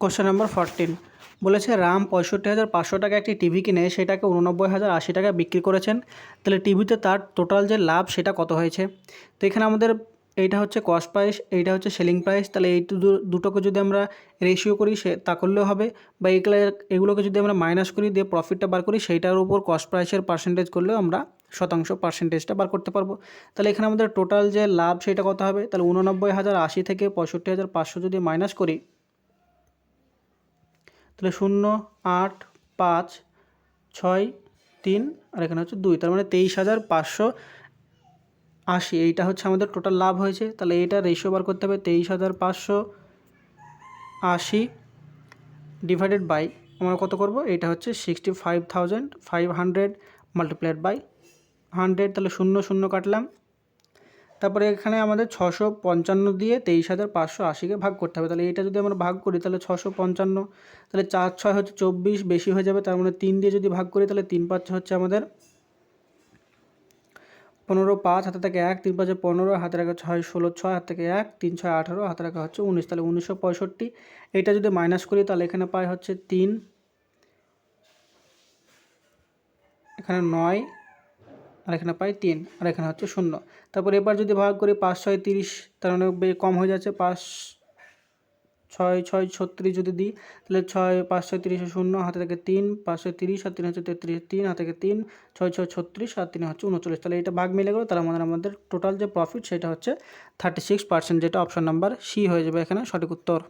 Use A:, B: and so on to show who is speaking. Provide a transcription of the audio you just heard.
A: Question number fourteen বলেছে, রাম পঁয়ষট্টি হাজার পাঁচশো টাকা একটি টিভি কিনে সেটাকে উননব্বই হাজার আশি টাকা বিক্রি করেছেন। তাহলে টিভিতে তার টোটাল যে লাভ সেটা কত হয়েছে? তো এখানে আমাদের এইটা হচ্ছে কস্ট প্রাইস এইটা হচ্ছে সেলিং প্রাইস তাহলে এই দুটোকে যদি আমরা রেশিও করি, সে, তা করলেও হবে। বা এগুলো এগুলোকে যদি আমরা মাইনাস করি, দিয়ে প্রফিটটা বার করি, সেইটার উপর কস্ট প্রাইসের পার্সেন্টেজ করলেও আমরা শতাংশ পার্সেন্টেজটা বার করতে পারব। তাহলে এখানে আমাদের টোটাল যে লাভ সেটা কত হবে? তাহলে উননব্বই হাজার আশি থেকে পঁয়ষট্টি হাজার পাঁচশো যদি মাইনাস করি তাহলে শূন্য, আট, পাঁচ, ছয়, তিন, আর এখানে হচ্ছে দুই। তার মানে তেইশ হাজার পাঁচশো আশি। এইটা হচ্ছে আমাদের টোটাল লাভ হয়েছে। তাহলে এইটা রেশিও বার করতে হবে তেইশ হাজার পাঁচশো আশি ডিভাইডেড বাই আমরা কত করব? এইটা হচ্ছে sixty five thousand five hundred multiplied by hundred তাহলে শূন্য শূন্য কাটলাম। তারপরে এখানে আমাদের ছশো পঞ্চান্ন দিয়ে তেইশ হাজার পাঁচশো আশিকে ভাগ করতে হবে। তাহলে এটা যদি আমরা ভাগ করি, তাহলে ছশো পঞ্চান্ন, তাহলে চার ছয় হচ্ছে চব্বিশ, বেশি হয়ে যাবে, তার মানে তিন দিয়ে যদি ভাগ করি, তাহলে তিন পাঁচ হচ্ছে আমাদের পনেরো পাঁচ, হাতে থেকে এক, তিন পাঁচে পনেরো, হাতে রাখা ছয় ষোলো ছয়, হাত থেকে এক, তিন ছয় আঠারো, হাতে রাখা হচ্ছে উনিশ, তাহলে উনিশশো পঁয়ষট্টি। এটা যদি মাইনাস করি, তাহলে এখানে পাই হচ্ছে তিন, এখানে নয় আর এখানে পাই তিন, আর এখানে হচ্ছে শূন্য। তারপর এবার যদি ভাগ করি পাঁচ, ছয়, তিরিশ, তার অনেক বে- কম হয়ে যাচ্ছে পাঁচ, ছয় ছয়, ছত্রিশ যদি দিই, তাহলে ছয়, পাঁচ, ছয়, তিরিশে শূন্য, হাতে থেকে তিন, পাঁচ, ছয়, তিরিশ, আর তিন হচ্ছে তেত্রিশ, তিন, হাতে থেকে তিন, ছয় ছয়, ছত্রিশ, আর তিন হচ্ছে উনচল্লিশ। তাহলে এটা ভাগ মিলে গেলো তাহলে আমাদের আমাদের টোটাল যে প্রফিট সেটা হচ্ছে থার্টি সিক্স পার্সেন্ট যেটা অপশন নাম্বার সি হয়ে যাবে এখানে সঠিক উত্তর।